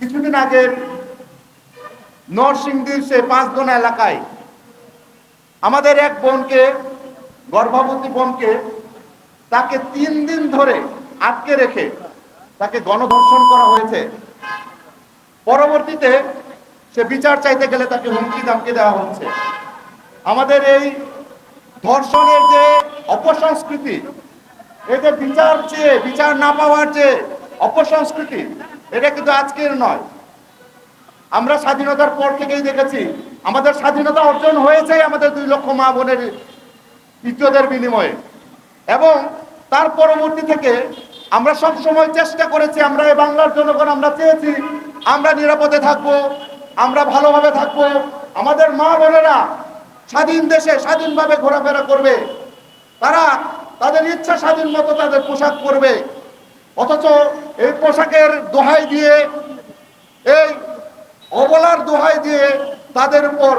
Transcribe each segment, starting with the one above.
কিছুদিন আগে নরসিংদীর সে পাঁচদোনা এলাকায় আমাদের এক বোনকে, গর্ভবতী বোনকে তাকে তিন দিন ধরে আটকে রেখে তাকে গণধর্ষণ করা হয়েছে। পরবর্তীতে সে বিচার চাইতে গেলে তাকে হুমকি দামকি দেওয়া হচ্ছে। আমাদের এই ধর্ষণের যে অপসংস্কৃতি যে বিচার চেয়ে, বিচার না পাওয়ার যে অপসংস্কৃতি এটা কিন্তু আজকের নয়। আমরা স্বাধীনতার পর থেকেই দেখেছি, আমাদের স্বাধীনতা অর্জন হয়েছে আমাদের দুই লক্ষ মা বোনের ইজ্জতের বিনিময়ে। এবং তার পরবর্তী থেকে আমরা সব সময় চেষ্টা করেছি, আমরা এই বাংলার জনগণ আমরা চেয়েছি, আমরা নিরাপদে থাকব, আমরা ভালোভাবে থাকব। আমাদের মা বোনেরা স্বাধীন দেশে স্বাধীনভাবে ঘোরাফেরা করবে। তারা তাদের ইচ্ছা স্বাধীন মতো তাদের পোশাক পরবে। অথচ এই পোশাকের দোহাই দিয়ে, এই অবলার দোহাই দিয়ে তাদের উপর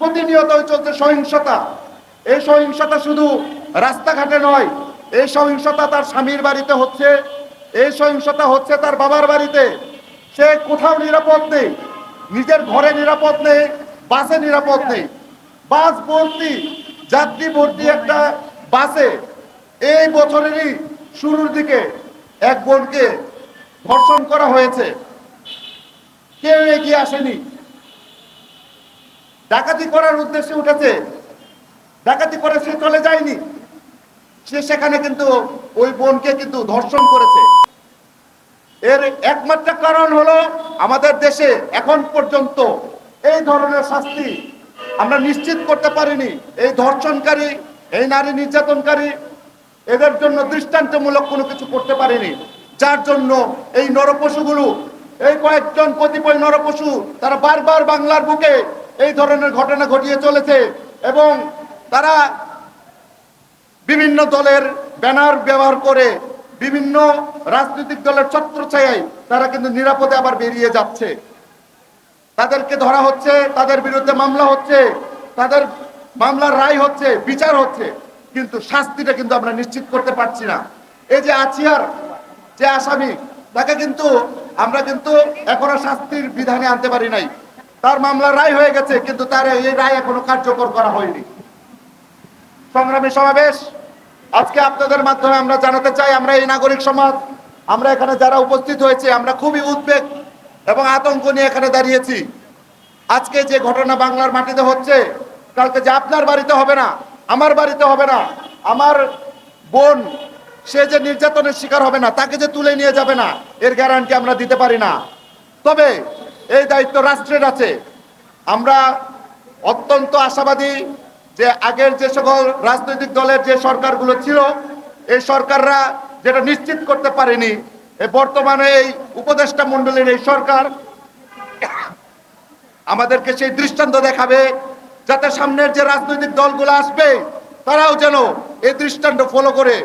প্রতিনিয়তই চলছে সহিংসতা। এই সহিংসতা শুধু রাস্তাঘাটে নয়, এই সহিংসতা তার স্বামীর বাড়িতে হচ্ছে, এই সহিংসতা হচ্ছে তার বাবার বাড়িতে। সে কোথাও নিরাপদ নেই, নিজের ঘরে নিরাপদ নেই, বাসে নিরাপদ নেই। বাস ভর্তি যাত্রী ভর্তি একটা বাসে। এই বছরেরই শুরুর দিকে এক বোনকে ধর্ষণ করা হয়েছে। কেউ এগিয়ে আসেনি। ডাকাতি করার উদ্দেশ্যে উঠেছে। ডাকাতি করে সে চলে যায়নি। সে সেখানে কিন্তু ওই বোনকে কিন্তু ধর্ষণ করেছে। এর একমাত্র কারণ হলো আমাদের দেশে এখন পর্যন্ত এই ধরনের শাস্তি আমরা নিশ্চিত করতে পারিনি। এই ধর্ষণকারী, এই নারী নির্যাতনকারী এদের জন্য দৃষ্টান্তমূলক কোনো কিছু করতে পারেনি। যার জন্য এই নরপশুগুলো, এই কয়েকজন কতিপয় নরপশু, তারা বারবার বাংলার বুকে এই ধরনের ঘটনা ঘটিয়ে চলেছে এবং তারা বিভিন্ন দলের ব্যানার ব্যবহার করে বিভিন্ন রাজনৈতিক দলের ছত্রছায়ায় তারা কিন্তু নিরাপদে আবার বেরিয়ে যাচ্ছে। তাদেরকে ধরা হচ্ছে, তাদের বিরুদ্ধে মামলা হচ্ছে, তাদের মামলার রায় হচ্ছে, বিচার হচ্ছে। কিন্তু শাস্তিটা কিন্তু আমরা নিশ্চিত করতে পারছি না। এই যে আছিয়ার যে আসামি, তাকে কিন্তু আমরা কিন্তু এখনও শাস্তির বিধানে আনতে পারি নাই। তার মামলার রায় হয়ে গেছে, কিন্তু তার এই রায় এখনও কার্যকর করা হয়নি। সংগ্রামী সমাবেশ, আজকে আপনাদের মাধ্যমে আমরা জানাতে চাই, আমরা এই নাগরিক সমাজ, আমরা এখানে যারা উপস্থিত হয়েছে, আমরা খুবই উদ্বেগ এবং আতঙ্ক নিয়ে এখানে দাঁড়িয়েছি। আজকে যে ঘটনা বাংলার মাটিতে হচ্ছে, কালকে যে আপনার বাড়িতে হবে না আমার বাড়িতে হবে না। আমার বোন, সে যে নির্যাতনের শিকার হবে না, তাকে যে তুলে নিয়ে যাবে না, এর গ্যারান্টি আমরা দিতে পারি না। তবে এই দায়িত্ব রাষ্ট্রের আছে। আমরা অত্যন্ত আশাবাদী যে আগের যে সকল রাজনৈতিক দলের যে সরকারগুলো ছিল, এই সরকাররা যেটা নিশ্চিত করতে পারেনি বর্তমানে এই উপদেষ্টা মণ্ডলীর এই সরকার আমাদেরকে সেই দৃষ্টান্ত দেখাবে যাতে সামনের যে রাজনৈতিক দলগুলো আসবে তারাও যেন এই দৃষ্টান্ত ফলো করে।